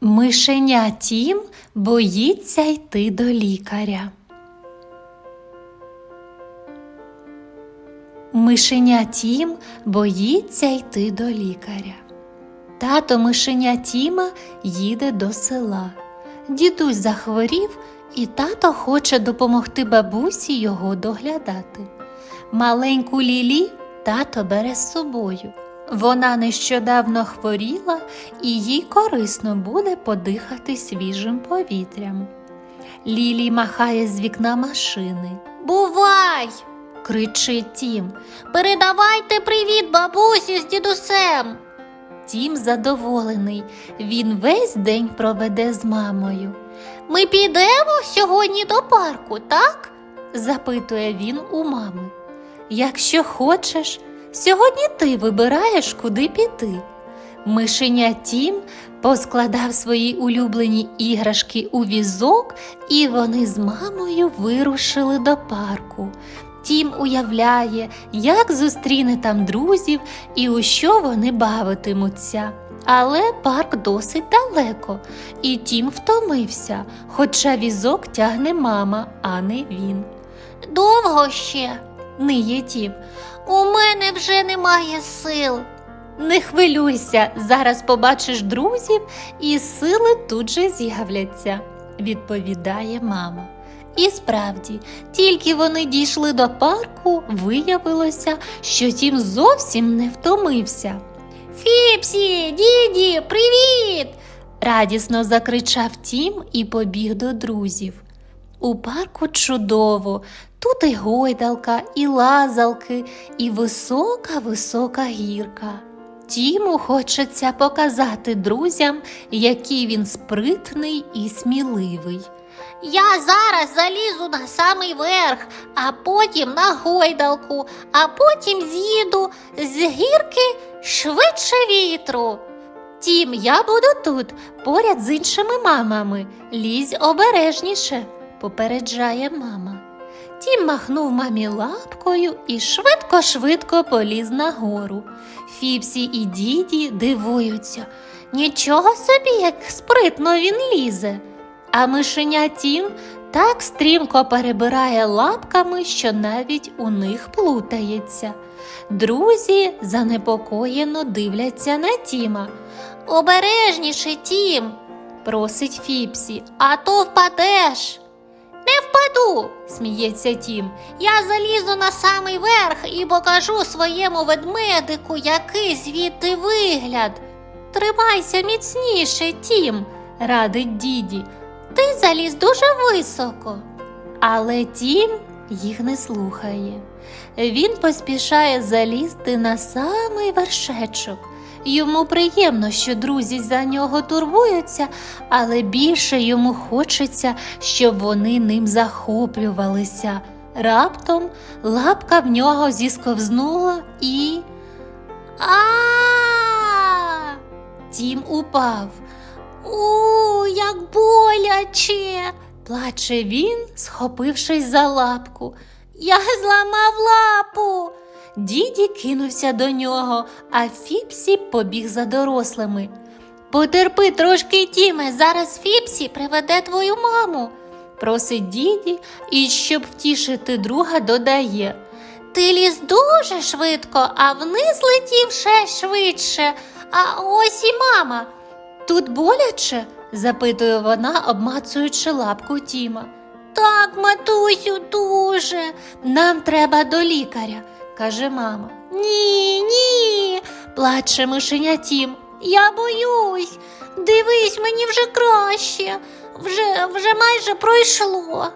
Мишеня Тім боїться йти до лікаря. Мишеня Тім боїться йти до лікаря. Тато мишеня Тіма їде до села. Дідусь захворів, і тато хоче допомогти бабусі його доглядати. Маленьку Лілі тато бере з собою. Вона нещодавно хворіла, і їй корисно буде подихати свіжим повітрям. Лілі махає з вікна машини. Бувай! Кричить Тім. Передавайте привіт бабусі з дідусем. Тім задоволений. Він весь день проведе з мамою. Ми підемо сьогодні до парку, так? запитує він у мами. Якщо хочеш, сьогодні ти вибираєш, куди піти. Мишеня Тім поскладав свої улюблені іграшки у візок, і вони з мамою вирушили до парку. Тім уявляє, як зустріне там друзів і у що вони бавитимуться. Але парк досить далеко, і Тім втомився, хоча візок тягне мама, а не він. Довго ще. Ниє Тім. У мене вже немає сил. Не хвилюйся, зараз побачиш друзів, і сили тут же з'являться, відповідає мама. І справді, тільки вони дійшли до парку, виявилося, що Тім зовсім не втомився. Фіпсі, діді, привіт! Радісно закричав Тім і побіг до друзів. У парку чудово, тут і гойдалка, і лазалки, і висока висока гірка. Тіму хочеться показати друзям, який він спритний і сміливий. Я зараз залізу на самий верх, а потім на гойдалку, а потім з'їду з гірки швидше вітру. Тім, я буду тут, поряд з іншими мамами. Лізь обережніше, попереджає мама. Тім махнув мамі лапкою і швидко-швидко поліз нагору. Фіпсі і діді дивуються. Нічого собі, як спритно він лізе. А мишеня Тім так стрімко перебирає лапками, що навіть у них плутається. Друзі занепокоєно дивляться на Тіма. Обережніше, Тім, Просить Фіпсі. а то впадеш. Впаду. Сміється Тім. Я залізу на самий верх і покажу своєму ведмедику, який звідти вигляд. Тримайся міцніше, Тім, радить діді. Ти заліз дуже високо. Але Тім їх не слухає. Він поспішає залізти на самий вершечок. Йому приємно, що друзі за нього турбуються, але більше йому хочеться, щоб вони ним захоплювалися. Раптом лапка в нього зісковзнула і А! Тім упав. У, як боляче. Плаче він, схопившись за лапку. Я зламав лапу. Діді кинувся до нього, а Фіпсі побіг за дорослими. Потерпи трошки, Тіме, зараз Фіпсі приведе твою маму. Просить діді і, щоб втішити друга, додає. Ти ліз дуже швидко, а вниз летів ще швидше. А ось і мама. Тут боляче? запитує вона, обмацуючи лапку Тіма. Так, матусю, дуже. Нам треба до лікаря, каже мама. Ні, ні. Плаче мишеня Тім. Я боюсь. Дивись, мені вже краще. Вже, вже майже пройшло.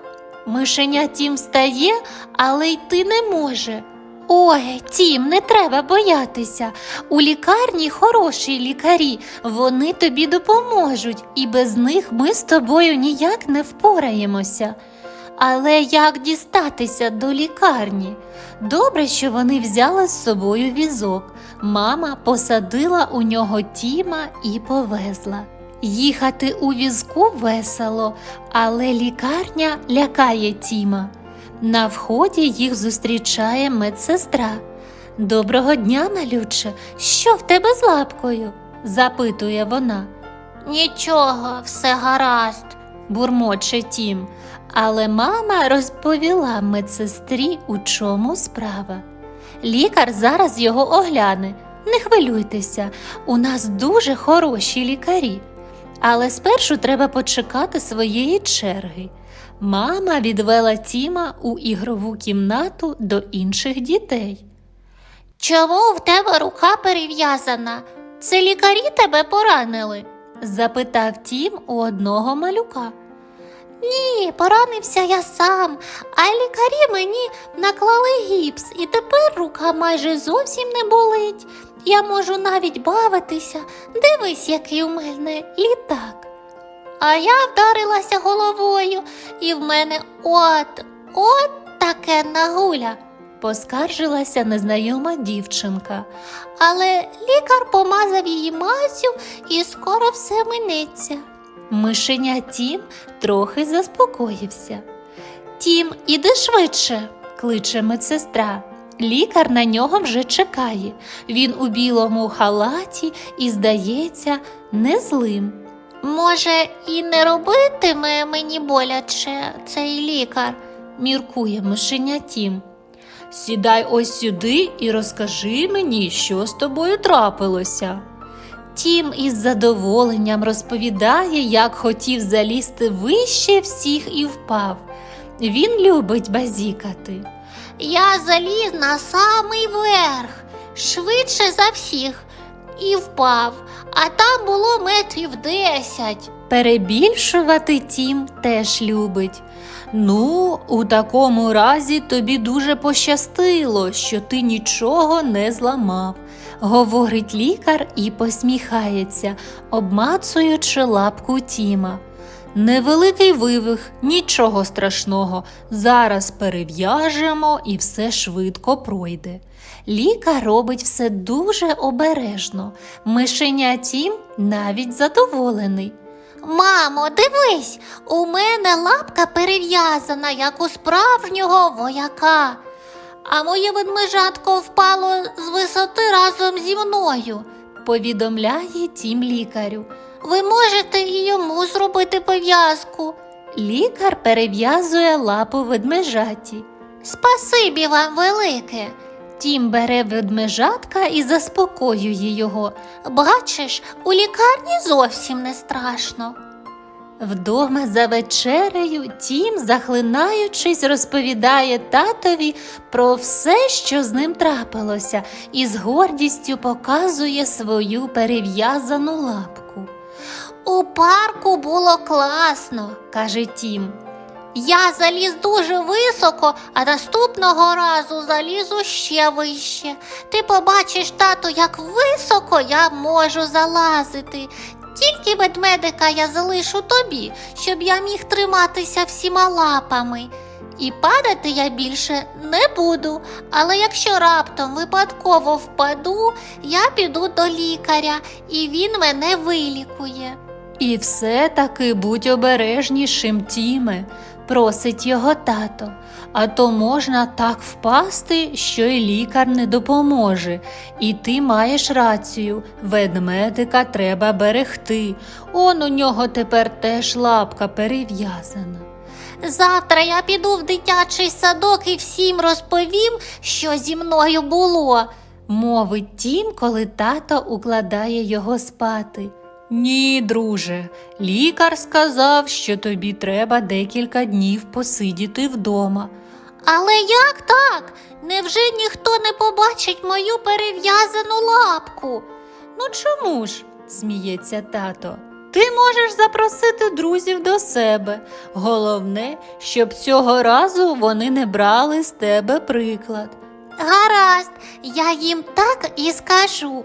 Мишеня Тім встає, але йти не може. Ой, Тім, не треба боятися. У лікарні хороші лікарі, вони тобі допоможуть, і без них ми з тобою ніяк не впораємося. Але як дістатися до лікарні? Добре, що вони взяли з собою візок. Мама посадила у нього Тіма і повезла. Їхати у візку весело, але лікарня лякає Тіма. На вході їх зустрічає медсестра. Доброго дня, малюче, що в тебе з лапкою? запитує вона. Нічого, все гаразд. бурмоче Тім. Але мама розповіла медсестрі, у чому справа. Лікар зараз його огляне. Не хвилюйтеся, у нас дуже хороші лікарі. Але спершу треба почекати своєї черги. Мама відвела Тіма у ігрову кімнату до інших дітей. Чому в тебе рука перев'язана? Це лікарі тебе поранили? Запитав Тім у одного малюка. Ні, поранився я сам, а лікарі мені наклали гіпс, і тепер рука майже зовсім не болить. Я можу навіть бавитися. Дивись, який у мене літак. А я вдарилася головою, і в мене от, от таке нагуля. Поскаржилася незнайома дівчинка. Але лікар помазав її мазю, і скоро все минеться. Мишеня Тім трохи заспокоївся. Тім, іди швидше, кличе медсестра. Лікар на нього вже чекає. Він у білому халаті і, здається, не злим. Може, і не робитиме мені боляче цей лікар. міркує мишеня Тім. Сідай ось сюди і розкажи мені, що з тобою трапилося. Тім із задоволенням розповідає, як хотів залізти вище всіх і впав. Він любить базікати. Я заліз на самий верх, швидше за всіх, і впав, а там було метрів десять. Перебільшувати Тім теж любить. Ну, у такому разі тобі дуже пощастило, що ти нічого не зламав, говорить лікар і посміхається, обмацуючи лапку Тіма. Невеликий вивих, нічого страшного. Зараз перев'яжемо і все швидко пройде. Лікар робить все дуже обережно. Мишеня Тім навіть задоволений. Мамо, дивись, у мене лапка перев'язана, як у справжнього вояка. А моє ведмежатко впало з висоти разом зі мною. повідомляє тім лікарю. Ви можете і йому зробити пов'язку. Лікар перев'язує лапу ведмежаті. Спасибі вам велике. Тім бере ведмежатка і заспокоює його. Бачиш, у лікарні зовсім не страшно. Вдома за вечерею Тім, захлинаючись, розповідає татові про все, що з ним трапилося, і з гордістю показує свою перев'язану лапку. У парку було класно. каже Тім. Я заліз дуже високо, а наступного разу залізу ще вище. Ти побачиш, тату, як високо я можу залазити. Тільки ведмедика я залишу тобі, щоб я міг триматися всіма лапами. І падати я більше не буду. Але якщо раптом випадково впаду, я піду до лікаря, і він мене вилікує. І все-таки будь обережнішим, Тіме, просить його тато, а то можна так впасти, що й лікар не допоможе. І ти маєш рацію, ведмедика треба берегти. Он у нього тепер теж лапка перев'язана. Завтра я піду в дитячий садок і всім розповім, що зі мною було. Мовить тім, коли тато укладає його спати. Ні, друже, лікар сказав, що тобі треба декілька днів посидіти вдома. Але як так? Невже ніхто не побачить мою перев'язану лапку? Ну чому ж? сміється тато. Ти можеш запросити друзів до себе. Головне, щоб цього разу вони не брали з тебе приклад. Гаразд, я їм так і скажу.